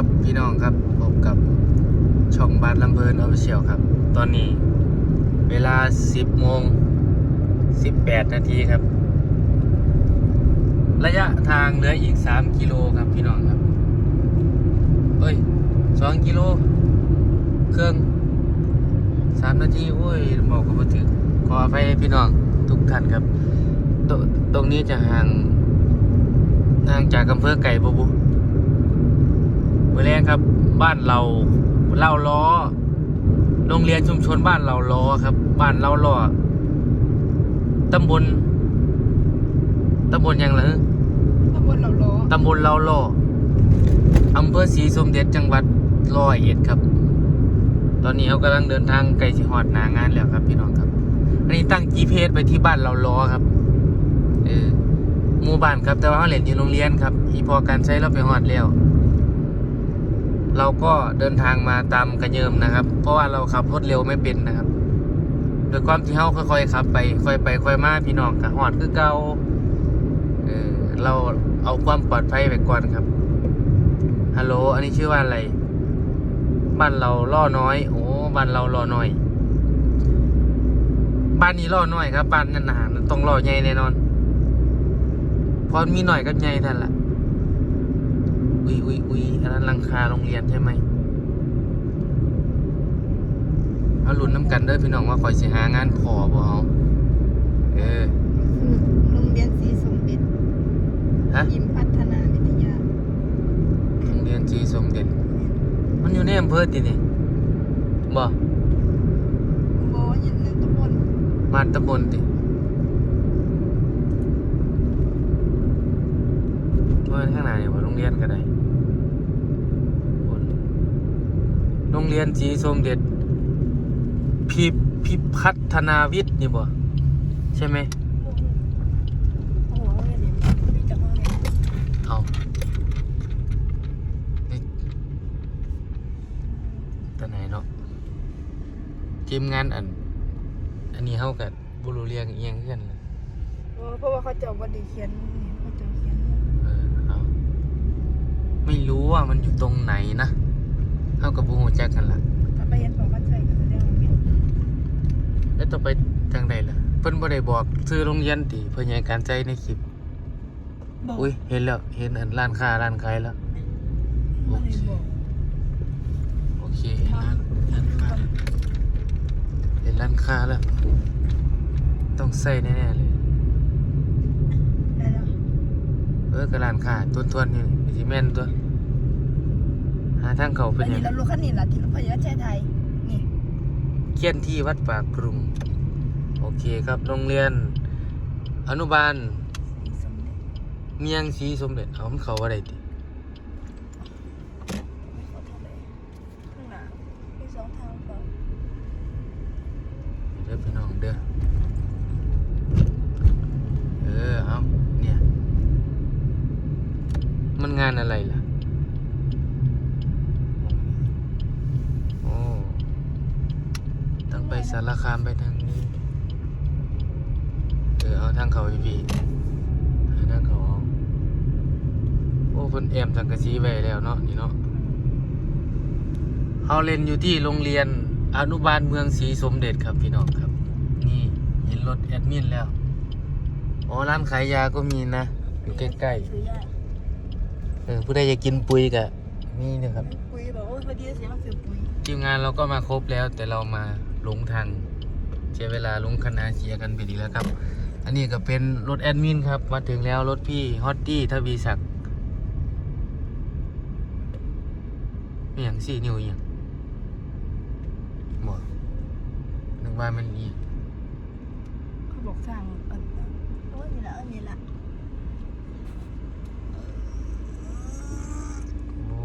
ครับพี่น้องครับพบกับช่องบ้านลำเพลินออฟฟิเชียลครับ ตอนนี้เวลา 10โมง18 นาทีครับ ระยะทางเหลืออีก 3 กิโลครับพี่น้องครับเอ้ย 2 กิโล เครื่อง 3 นาทีโอ้ยบอกกับถึงขออภัยพี่น้องทุกท่านครับตตรงนี้จะห่างห่างจากอำเภอไก่บุบุ มื่อแรกครับ บ้านเราเล่าล้อโรงเรียนชุมชนบ้านเราล้อครับ บ้านเราล้อตำบลตำบลหยังเหรอตำบลเหล่าล้อตำบลเราล้ออำเภอศรีสมเด็จจังหวัดร้อยเอ็ดครับ ตอนนี้เขากำลังเดินทางไกลสิหอดหนางานแล้วครับ พี่น้องครับอันนี้ตั้ง GPS ไปที่บ้านเราล้อครับเออหมู่บ้านครับแต่ว่าเขาเรียนอยู่โรงเรียนครับอีพอการใช้เราไปหอดแล้ว เราก็เดินทางมาตามกระเยิมนะครับ เพราะว่าเราขับรถเร็วไม่เป็นนะครับ โดยความที่เขาค่อยๆขับ ไปค่อยไปค่อยมาพี่น้องกับหอดคือเก่าเออเราเอาความปลอดภัยไปก่อนครับฮัลโหลอันนี้ชื่อว่าอะไร บ้านเราล่อน้อย โอ้บ้านเราล่อน้อย บ้านนี้ล่อน้อยครับ บ้านนั่นหนาต้องล่อใหญ่แน่นอนพอมีหน่อยก็ใหญ่ท่านละ อุ้ยอุ้ยอุ้ยอันนั้นหลังคาโรงเรียนใช่ไหมเอาหลุนน้ำกันเด้อพี่น้องว่าคอยสิหางานพอบ่เอาเออโรงเรียนศรีสมเด็จฮะยิมพัฒนาวิทยาโรงเรียนจีสมเด็จ มันอยู่ในอำเภอตินี่บ่โบยินในตำบลบ้านตำบลติว่าข้างหน้าเนี่ยว่าโรงเรียนก็ได้บน โรงเรียนจีสมเด็จพิพิพัฒนาวิทย์นี่บ่ใช่ไหมโอ้โหโรงเรียนนี้มีจังหวัดเนี่ยเอานี่ตอนไหนเนาะทีมงานอัน อันนี้เฮากับบุรุเรียงเอียงเพื่อนนะเออเพราะว่าเขาเจะวันดีเขียนนี่เขาเจะเขียน เออเอาไม่รู้ว่ามันอยู่ตรงไหนนะเฮากับบูฮูแจ็คกันละถ้าไปเห็นบอกว่าใช่ก็แสดงว่าเป็นแล้วต้องไปทางใดล่ะ เพิ่นบ่ได้บอกซื้อโรงเรียนติเพิ่นให้การใจในคลิป บอกอุ้ยเห็นแล้วเห็นอันร้านค้าร้านขายแล้ว โอไม่เค ได้บอกโอเคเห็นร้านร้านค้าแล้วเห็นร้านค้าแล้ว ต้องใส่แน่ๆเลย ได้แล้วเออกระลานค้าต้นทวนๆนี่มีสิแม่นตัว หาทางเขาเป็อันนหยันี้งเราลูกขันนี่แหละที่เราพยาใช้ไทยนี่เขียนที่วัดป่ากรุง โอเคครับโรงเรียน อนุบาลศรีสมเด็จเมียงสีสมเด็จเอามันเขาอะไรติไม่ขอทำเลยข้างหน้ามีสองทางเปล่าเด้อพี่น้องเด้อ เออ เอาเนี่ย มันงานอะไรล่ะ โอ้ ต้องไป สารคามไปทางนี้เออเอาทางเขาพี่พี่หาทางเขาเอาโอ้เพิ่นแอมสังกะสีไว้แล้วเนาะนี่เนาะเฮาเล่นอยู่ที่โรงเรียนอนุบาลเมืองศรีสมเด็จครับพี่น้องครับ นี่เห็นรถแอดมินแล้วอ๋อร้านขายยาก็มีนะอยู่ใกล้ซื้อยากๆเออผู้ใดอยากกินปุยกะมีเนะครับปุ๋ยบอกว่าพอดีเสียมาซื้อปุ๋ยทีมงานเราก็มาครบแล้วแต่เรามา หลงทางเสียเวลาลงคณะเชียร์กันไปดีกแล้วครับ อันนี้ก็เป็นรถแอดมินครับมาถึงแล้วรถพี่ฮอตตี้ทวีศักดิ์อหย่างสี่นิ้วอหย่างบอกนึกว่ามันอีกเขาบอกสร้างเออโอ้ยนี่ละเออนี่ละโอ้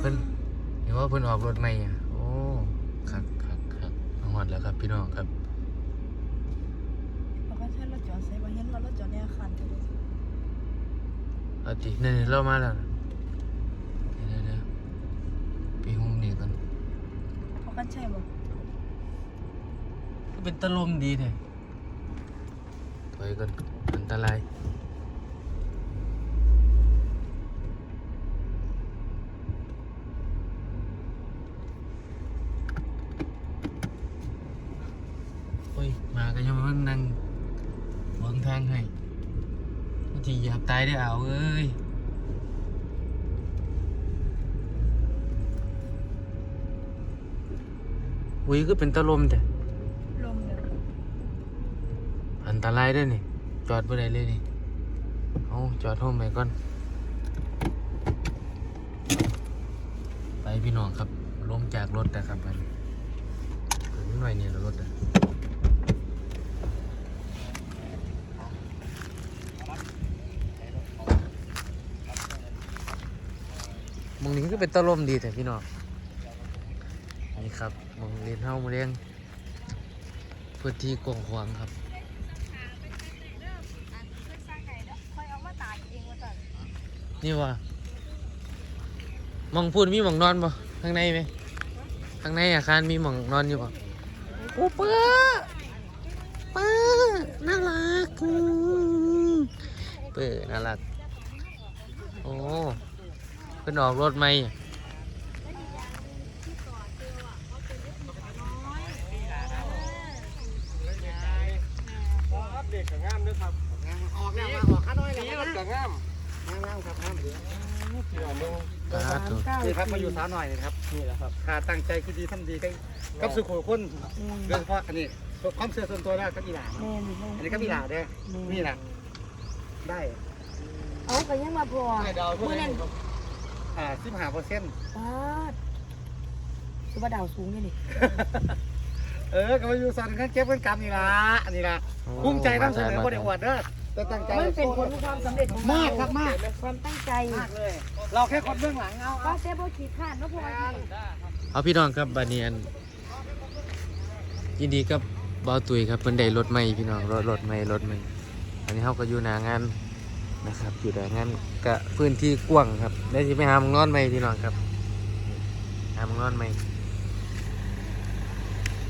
เพิ่นเห็นว่าเพิ่นออกรถใหม่อะโอ้คักคั กคักมาฮอดแล้วครับ พี่น้องครับเขาก็ใช้รถจอดใส่บางเห็นว่ารถจอดในอาคารเท่าไหร่เอาตินี่นี่เรามาแล้วนะเดี๋ยวเดี๋ยวไปหุ้มนี่กันเขาก็ใช่บอกเป็นตะลมดีเนี่ยถอยกันอันตราย เราย เออ การ เอาทางเขาพี่พี่หาทางเขาเอาโอ้เก็ยังมันนั่งหวงทางให้บางทีเหยียบตายได้เอาเอ้ยอุ้ยก็เป็นตะลมแต่ลมเดี๋ยวอันตรายเด้วยนี่ จอดบ่ได้เลยนี่เอาจอดโฮมไปก่อน ไปพี่น้องครับลงจากรถนะครับมันถึงหน่อยนี่แล้วรถอะมอง นี้ก็เป็นตะลมดีแต่พี่น้องนี่ครับมองเรียนเฮ้ามาเลี้ยงพื้นที่กว้างขวางครับนี่ว่ามองพูดมีหมองนอนบ่ข้างในไหมข้างในอาคารมีหมองนอนอยู่บ่โอ้ป้าป้าน่ารักอืมเปิดน่ารักโอ้ เพิ่นออกรถไหมเด็กกับงามด้วยครับออกแล้วมาออกข้าน้อยแล้วนี่นะรถกับงามงามครับงามพี่น้องมึงสาธุนี่ครับมาอยู่สาวหน่อยนี่ครับนี่แหละครับขาตั้งใจคือดีทำดีกันกับสุโขคนโดยเฉพาะอันนี้ความเชื่อส่วนตัวแล้วก็อีหลาแม่นอันนี้ก็อีหลาเด้อนี่แหละได้เอาก็ยังมาพอได้ดาวเพื่เมื่ออนั้นน อ่าสิบห้าเปอร์เซ็นต์ปาดสุบดาวสูงนี่นี่เออก็มาอยู่สาวกันเก็บเงินกำนี่ละอันนี้ละภูมิใจนำเสนอบ่ได้อวดเด้อแต่ตั้งใจมันเป็นผลของความสำเร็จของเรามากครับมากความตั้งใจมากเลย เราแค่คนเบื้องหลังเอาก็เอาเจ๊บ่ขี้ขาดเนาะพอเอาพี่น้องครับบัดนี้อันยินดีกับบ่าวตุยครับเพิ่นได้รถใหม่พี่น้องรถรถใหม่รถใหม่อันนี้เฮาก็อยู่หน้างาน นะครับอยู่หน้างานกะพื้นที่กว้างครับได้สิไปหามงนอนใหมพี่น้องครับหามงนอนใหม่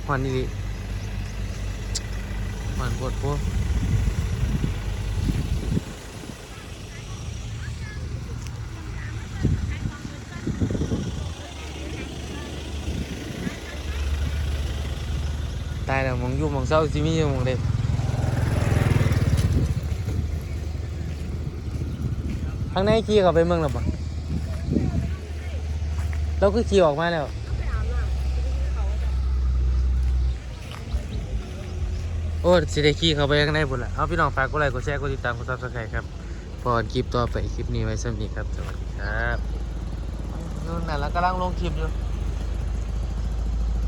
ฮอนนี่ดิฮอนปวดโพตายแล้วมองยู่มองเศร้าสิมีอยู่มองเด็ ข้างในขี่เข้าไปเมืองหรอปะเราคือขี่ออกมาแล้วโอ้สิได้ขี่เข้าไปข้างในบุญละเอาพี่น้องฝากกดไลค์กดแชร์กดติดตามกดซับสไครต์ครับพอกันคลิปต่อไปคลิปนี้ไว้สำหรับนี้ครับสวัสดีครับนู่นน่ะแล้วกำลังลงคลิปอยู่